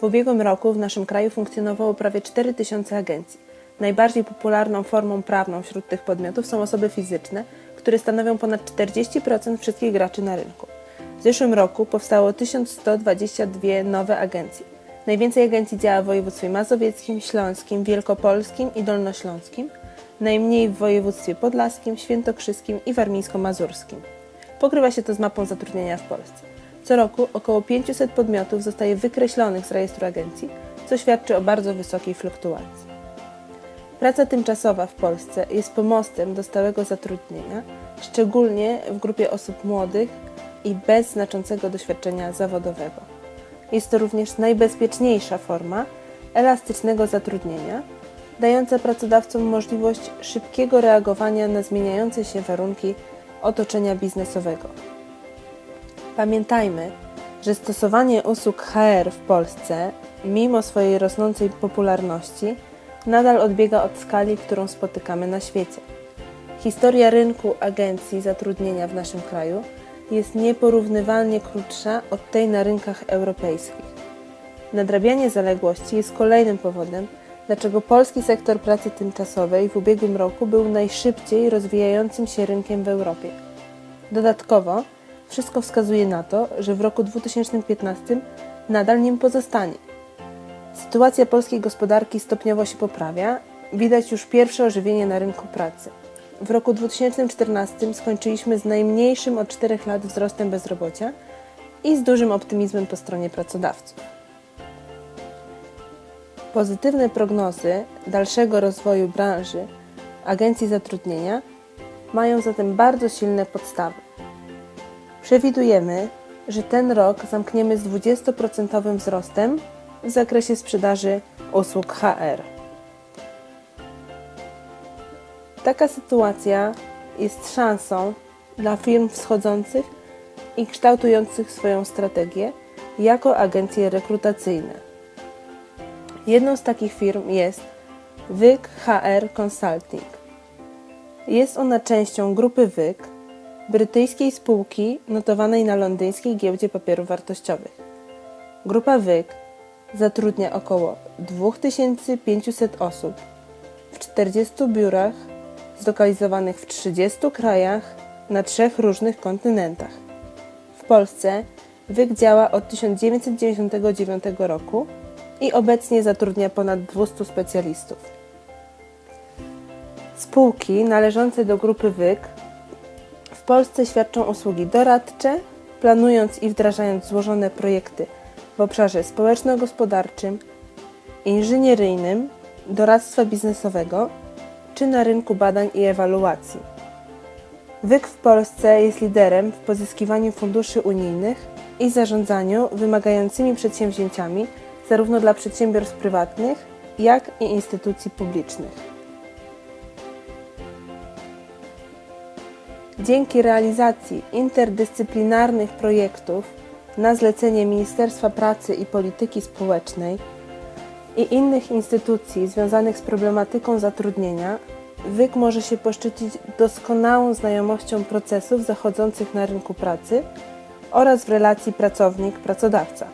W ubiegłym roku w naszym kraju funkcjonowało prawie 4000 agencji. Najbardziej popularną formą prawną wśród tych podmiotów są osoby fizyczne, które stanowią ponad 40% wszystkich graczy na rynku. W zeszłym roku powstało 1122 nowe agencje. Najwięcej agencji działa w województwie mazowieckim, śląskim, wielkopolskim i dolnośląskim, najmniej w województwie podlaskim, świętokrzyskim i warmińsko-mazurskim. Pokrywa się to z mapą zatrudnienia w Polsce. Co roku około 500 podmiotów zostaje wykreślonych z rejestru agencji, co świadczy o bardzo wysokiej fluktuacji. Praca tymczasowa w Polsce jest pomostem do stałego zatrudnienia, szczególnie w grupie osób młodych i bez znaczącego doświadczenia zawodowego. Jest to również najbezpieczniejsza forma elastycznego zatrudnienia, dająca pracodawcom możliwość szybkiego reagowania na zmieniające się warunki otoczenia biznesowego. Pamiętajmy, że stosowanie usług HR w Polsce, mimo swojej rosnącej popularności, nadal odbiega od skali, którą spotykamy na świecie. Historia rynku agencji zatrudnienia w naszym kraju jest nieporównywalnie krótsza od tej na rynkach europejskich. Nadrabianie zaległości jest kolejnym powodem, dlaczego polski sektor pracy tymczasowej w ubiegłym roku był najszybciej rozwijającym się rynkiem w Europie. Dodatkowo, wszystko wskazuje na to, że w roku 2015 nadal nim pozostanie. Sytuacja polskiej gospodarki stopniowo się poprawia, widać już pierwsze ożywienie na rynku pracy. W roku 2014 skończyliśmy z najmniejszym od 4 lat wzrostem bezrobocia i z dużym optymizmem po stronie pracodawców. Pozytywne prognozy dalszego rozwoju branży agencji zatrudnienia mają zatem bardzo silne podstawy. Przewidujemy, że ten rok zamkniemy z 20% wzrostem w zakresie sprzedaży usług HR. Taka sytuacja jest szansą dla firm wschodzących i kształtujących swoją strategię jako agencje rekrutacyjne. Jedną z takich firm jest WYK HR Consulting. Jest ona częścią grupy WYK, brytyjskiej spółki notowanej na londyńskiej giełdzie papierów wartościowych. Grupa WYK zatrudnia około 2500 osób w 40 biurach zlokalizowanych w 30 krajach na trzech różnych kontynentach. W Polsce WYK działa od 1999 roku i obecnie zatrudnia ponad 200 specjalistów. Spółki należące do grupy WYK w Polsce świadczą usługi doradcze, planując i wdrażając złożone projekty w obszarze społeczno-gospodarczym, inżynieryjnym, doradztwa biznesowego czy na rynku badań i ewaluacji. WYK w Polsce jest liderem w pozyskiwaniu funduszy unijnych i zarządzaniu wymagającymi przedsięwzięciami zarówno dla przedsiębiorstw prywatnych, jak i instytucji publicznych. Dzięki realizacji interdyscyplinarnych projektów na zlecenie Ministerstwa Pracy i Polityki Społecznej i innych instytucji związanych z problematyką zatrudnienia, WYK może się poszczycić doskonałą znajomością procesów zachodzących na rynku pracy oraz w relacji pracownik-pracodawca.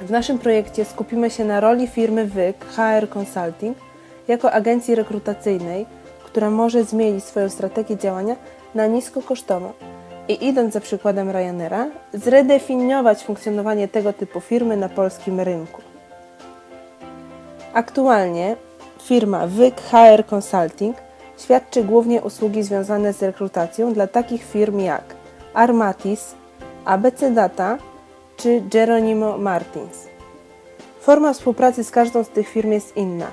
W naszym projekcie skupimy się na roli firmy WYK HR Consulting jako agencji rekrutacyjnej, która może zmienić swoją strategię działania na niskokosztową i idąc za przykładem Ryanaira, zredefiniować funkcjonowanie tego typu firmy na polskim rynku. Aktualnie firma WYK HR Consulting świadczy głównie usługi związane z rekrutacją dla takich firm jak Armatis, ABC Data czy Geronimo Martins. Forma współpracy z każdą z tych firm jest inna.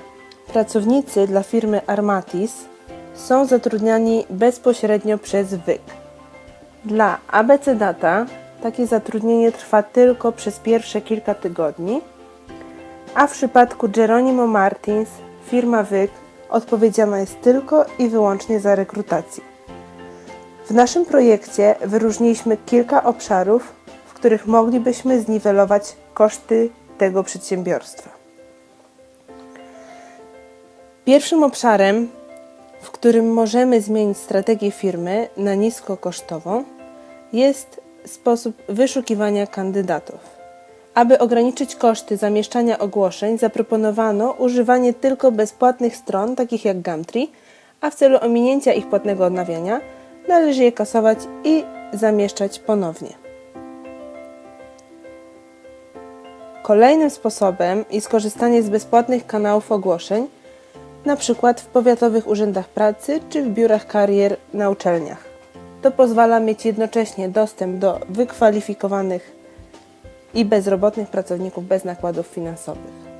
Pracownicy dla firmy Armatis są zatrudniani bezpośrednio przez WYK. Dla ABC Data takie zatrudnienie trwa tylko przez pierwsze kilka tygodni, a w przypadku Geronimo Martins firma WYK odpowiedzialna jest tylko i wyłącznie za rekrutację. W naszym projekcie wyróżniliśmy kilka obszarów, w których moglibyśmy zniwelować koszty tego przedsiębiorstwa. Pierwszym obszarem, w którym możemy zmienić strategię firmy na niskokosztową, jest sposób wyszukiwania kandydatów. Aby ograniczyć koszty zamieszczania ogłoszeń, zaproponowano używanie tylko bezpłatnych stron, takich jak Gumtree, a w celu ominięcia ich płatnego odnawiania należy je kasować i zamieszczać ponownie. Kolejnym sposobem jest korzystanie z bezpłatnych kanałów ogłoszeń, na przykład w powiatowych urzędach pracy czy w biurach karier na uczelniach. To pozwala mieć jednocześnie dostęp do wykwalifikowanych i bezrobotnych pracowników bez nakładów finansowych.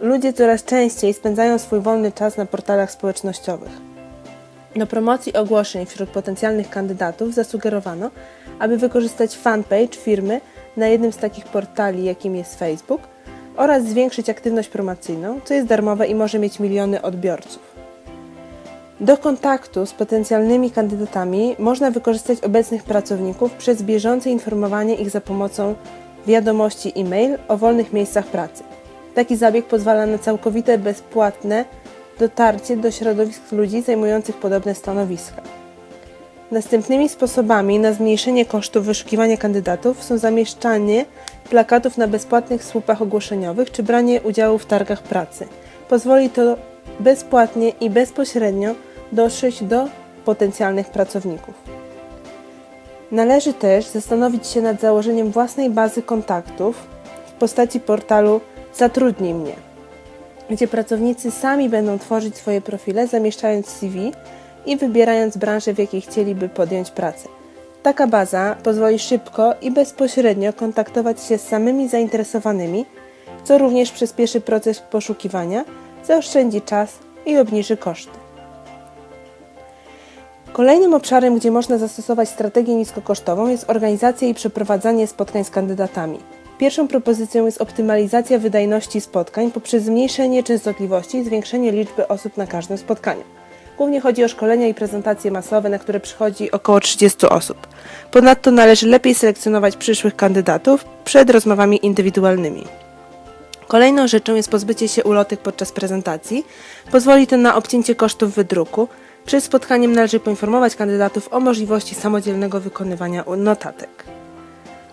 Ludzie coraz częściej spędzają swój wolny czas na portalach społecznościowych. Do promocji ogłoszeń wśród potencjalnych kandydatów zasugerowano, aby wykorzystać fanpage firmy na jednym z takich portali, jakim jest Facebook, oraz zwiększyć aktywność promocyjną, co jest darmowe i może mieć miliony odbiorców. Do kontaktu z potencjalnymi kandydatami można wykorzystać obecnych pracowników przez bieżące informowanie ich za pomocą wiadomości e-mail o wolnych miejscach pracy. Taki zabieg pozwala na całkowite bezpłatne dotarcie do środowisk ludzi zajmujących podobne stanowiska. Następnymi sposobami na zmniejszenie kosztów wyszukiwania kandydatów są zamieszczanie plakatów na bezpłatnych słupach ogłoszeniowych czy branie udziału w targach pracy. Pozwoli to bezpłatnie i bezpośrednio dotrzeć do potencjalnych pracowników. Należy też zastanowić się nad założeniem własnej bazy kontaktów w postaci portalu Zatrudnij mnie, gdzie pracownicy sami będą tworzyć swoje profile, zamieszczając CV i wybierając branżę, w jakiej chcieliby podjąć pracę. Taka baza pozwoli szybko i bezpośrednio kontaktować się z samymi zainteresowanymi, co również przyspieszy proces poszukiwania, zaoszczędzi czas i obniży koszty. Kolejnym obszarem, gdzie można zastosować strategię niskokosztową jest organizacja i przeprowadzanie spotkań z kandydatami. Pierwszą propozycją jest optymalizacja wydajności spotkań poprzez zmniejszenie częstotliwości i zwiększenie liczby osób na każdym spotkaniu. Głównie chodzi o szkolenia i prezentacje masowe, na które przychodzi około 30 osób. Ponadto należy lepiej selekcjonować przyszłych kandydatów przed rozmowami indywidualnymi. Kolejną rzeczą jest pozbycie się ulotek podczas prezentacji. Pozwoli to na obcięcie kosztów wydruku. Przed spotkaniem należy poinformować kandydatów o możliwości samodzielnego wykonywania notatek.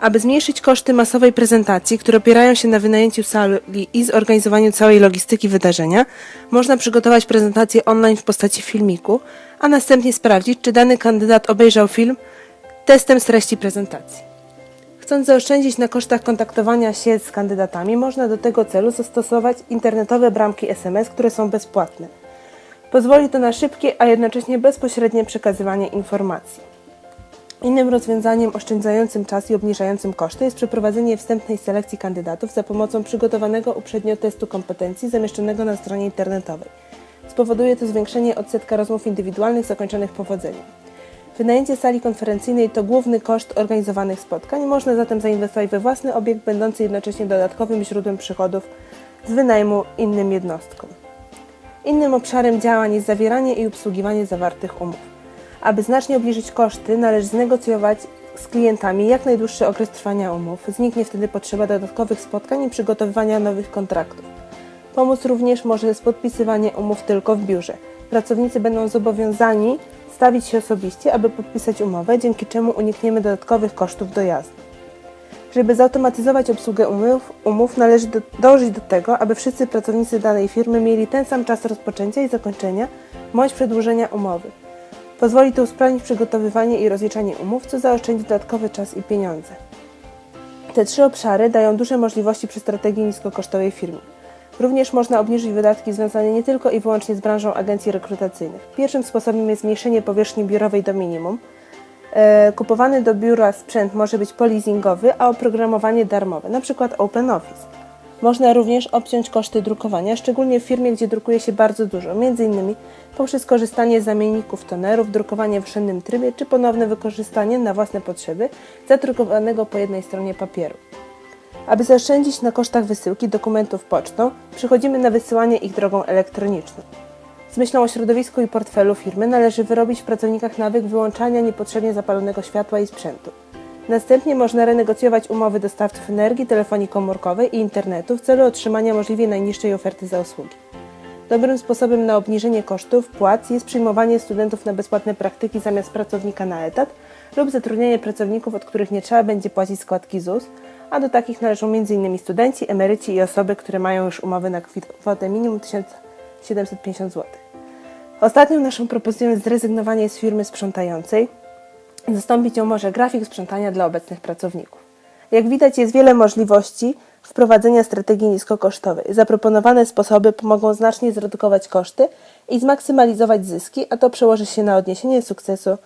Aby zmniejszyć koszty masowej prezentacji, które opierają się na wynajęciu sali i zorganizowaniu całej logistyki wydarzenia, można przygotować prezentację online w postaci filmiku, a następnie sprawdzić, czy dany kandydat obejrzał film testem z treści prezentacji. Chcąc zaoszczędzić na kosztach kontaktowania się z kandydatami, można do tego celu zastosować internetowe bramki SMS, które są bezpłatne. Pozwoli to na szybkie, a jednocześnie bezpośrednie przekazywanie informacji. Innym rozwiązaniem oszczędzającym czas i obniżającym koszty jest przeprowadzenie wstępnej selekcji kandydatów za pomocą przygotowanego uprzednio testu kompetencji zamieszczonego na stronie internetowej. Spowoduje to zwiększenie odsetka rozmów indywidualnych zakończonych powodzeniem. Wynajęcie sali konferencyjnej to główny koszt organizowanych spotkań, można zatem zainwestować we własny obiekt, będący jednocześnie dodatkowym źródłem przychodów z wynajmu innym jednostkom. Innym obszarem działań jest zawieranie i obsługiwanie zawartych umów. Aby znacznie obniżyć koszty, należy znegocjować z klientami jak najdłuższy okres trwania umów. Zniknie wtedy potrzeba dodatkowych spotkań i przygotowywania nowych kontraktów. Pomóc również może podpisywanie umów tylko w biurze. Pracownicy będą zobowiązani stawić się osobiście, aby podpisać umowę, dzięki czemu unikniemy dodatkowych kosztów dojazdu. Żeby zautomatyzować obsługę umów, umów należy do, dążyć do tego, aby wszyscy pracownicy danej firmy mieli ten sam czas rozpoczęcia i zakończenia bądź przedłużenia umowy. Pozwoli to usprawnić przygotowywanie i rozliczanie umów, co zaoszczędzi dodatkowy czas i pieniądze. Te trzy obszary dają duże możliwości przy strategii niskokosztowej firmy. Również można obniżyć wydatki związane nie tylko i wyłącznie z branżą agencji rekrutacyjnych. Pierwszym sposobem jest zmniejszenie powierzchni biurowej do minimum. E, kupowany do biura sprzęt może być polizingowy, a oprogramowanie darmowe, np. OpenOffice. Można również obciąć koszty drukowania, szczególnie w firmie, gdzie drukuje się bardzo dużo, m.in. poprzez korzystanie z zamienników tonerów, drukowanie w szennym trybie czy ponowne wykorzystanie na własne potrzeby zadrukowanego po jednej stronie papieru. Aby zaoszczędzić na kosztach wysyłki dokumentów pocztą, przechodzimy na wysyłanie ich drogą elektroniczną. Z myślą o środowisku i portfelu firmy należy wyrobić w pracownikach nawyk wyłączania niepotrzebnie zapalonego światła i sprzętu. Następnie można renegocjować umowy dostawców energii, telefonii komórkowej i internetu w celu otrzymania możliwie najniższej oferty za usługi. Dobrym sposobem na obniżenie kosztów płac jest przyjmowanie studentów na bezpłatne praktyki zamiast pracownika na etat lub zatrudnianie pracowników, od których nie trzeba będzie płacić składki ZUS, a do takich należą m.in. studenci, emeryci i osoby, które mają już umowy na kwotę minimum 1750 zł. Ostatnią naszą propozycją jest zrezygnowanie z firmy sprzątającej. Zastąpić ją może grafik sprzątania dla obecnych pracowników. Jak widać, jest wiele możliwości wprowadzenia strategii niskokosztowej. Zaproponowane sposoby pomogą znacznie zredukować koszty i zmaksymalizować zyski, a to przełoży się na odniesienie sukcesu